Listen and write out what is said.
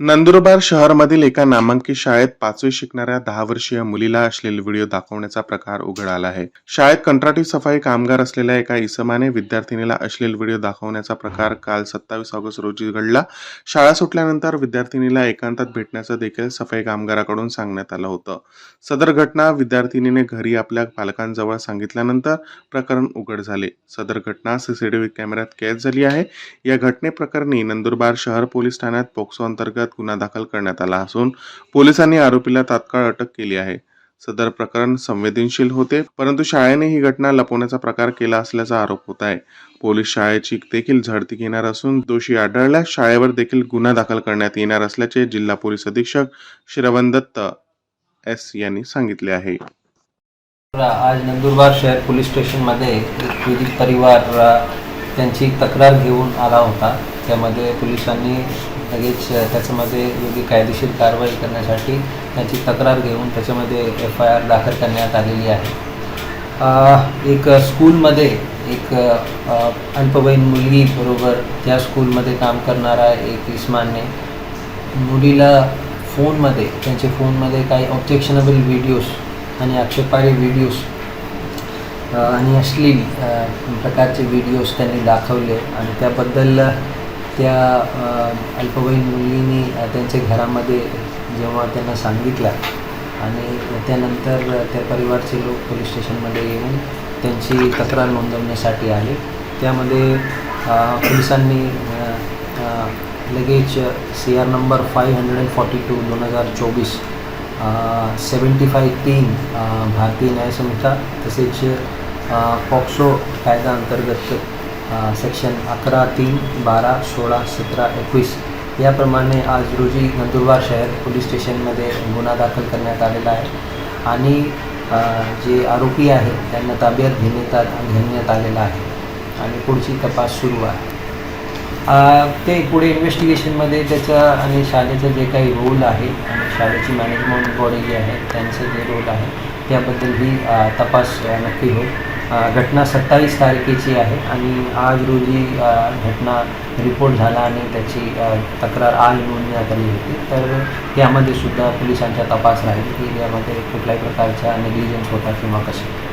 नंदुरबार शहरमधील एका नामांकित शाळेत पाचवी शिकणाऱ्या दहा वर्षीय मुलीला असलेले व्हिडिओ दाखवण्याचा प्रकार उघड आला आहे. शाळेत कंत्राटी सफाई कामगार असलेल्या एका इसमाने विद्यार्थिनीला अश्लील व्हिडिओ दाखवण्याचा प्रकार काल सत्तावीस ऑगस्ट रोजी घडला. शाळा सुटल्यानंतर विद्यार्थिनीला एकांतात भेटण्याचं देखील सफाई कामगाराकडून सांगण्यात आलं होतं. सदर घटना विद्यार्थिनीने घरी आपल्या पालकांजवळ सांगितल्यानंतर प्रकरण उघड झाले. सदर घटना सीसीटीव्ही कॅमेऱ्यात कैद झाली आहे. या घटनेप्रकरणी नंदुरबार शहर पोलीस ठाण्यात पोक्सो अंतर्गत गुन्हा दाखल करण्यात आला असून पोलिसांनी आरोपीला तात्काळ अटक केली आहे. सदर प्रकरण संवेदनशील होते परंतु शाळेने ही घटना लपवण्याचा प्रकार केला असल्याचा आरोप होत आहे. पोलीस शाळेची देखील झडती घेणार असून दोषी आढळल्यास शाळेवर देखील गुन्हा दाखल करण्यात येणार असल्याचे जिल्हा पोलीस अधीक्षक श्रवण दत्त एस यांनी सांगितले आहे. आज नंदुरबार शहर पोलीस स्टेशनमध्ये पीडित परिवार त्यांची तक्रार घेऊन आला होता. त्यामध्ये पोलिसांनी लगेच त्याच्यामध्ये योग्य कायदेशीर कारवाई करण्यासाठी त्यांची तक्रार घेऊन त्याच्यामध्ये एफ आय आर दाखल करण्यात आलेली आहे. एक स्कूलमध्ये एक अल्पवयीन अल्पवयीन मुलगीबरोबर त्या स्कूलमध्ये काम करणारा एक इस्मानने मुलीला फोनमध्ये त्यांच्या फोनमध्ये काही ऑब्जेक्शनेबल व्हिडिओज आणि आक्षेपार्ह व्हिडिओज आणि अश्लील प्रकारचे व्हिडिओज त्यांनी दाखवले आणि त्याबद्दल त्या अल्पवयीन मुलीने त्यांच्या घरामध्ये जेव्हा त्यांना सांगितलं आणि त्यानंतर त्या परिवारचे लोक पोलीस स्टेशनमध्ये येऊन त्यांची तक्रार नोंदवण्यासाठी आले. त्यामध्ये पोलिसांनी लगेच C R number five hundred and forty two दोन हजार चोवीस सेवन्टी फाय तीन भारतीय न्यायसंहिता तसेच पॉक्सो कायदा अंतर्गत सेक्शन अकरा तीन बारा सोळा सतरा एकवीस. याप्रमाणे आज रोजी नंदुरबार शहर पोलीस स्टेशनमध्ये गुन्हा दाखल करण्यात आलेला आहे. आणि जे आरोपी आहे त्यांना ताब्यात घेण्यात घेण्यात आलेला आहे. आणि पुढची तपास सुरू आहे. ते पुढे इन्व्हेस्टिगेशनमध्ये त्याचा आणि शाळेचं जे काही रोल आहे आणि शाळेची मॅनेजमेंट बॉडी जी आहे त्यांचं जे रोल आहे त्याबद्दलही तपास नक्की होईल. घटना सत्तावीस तारखेची आहे आणि आज रोजी घटना रिपोर्ट झाला आणि त्याची तक्रार आज नोंदण्यात आली होती. तर यामध्ये सुद्धा पोलिसांचा तपास राहील की यामध्ये कुठल्याही प्रकारचा निग्लिजन्स होता किंवा कसे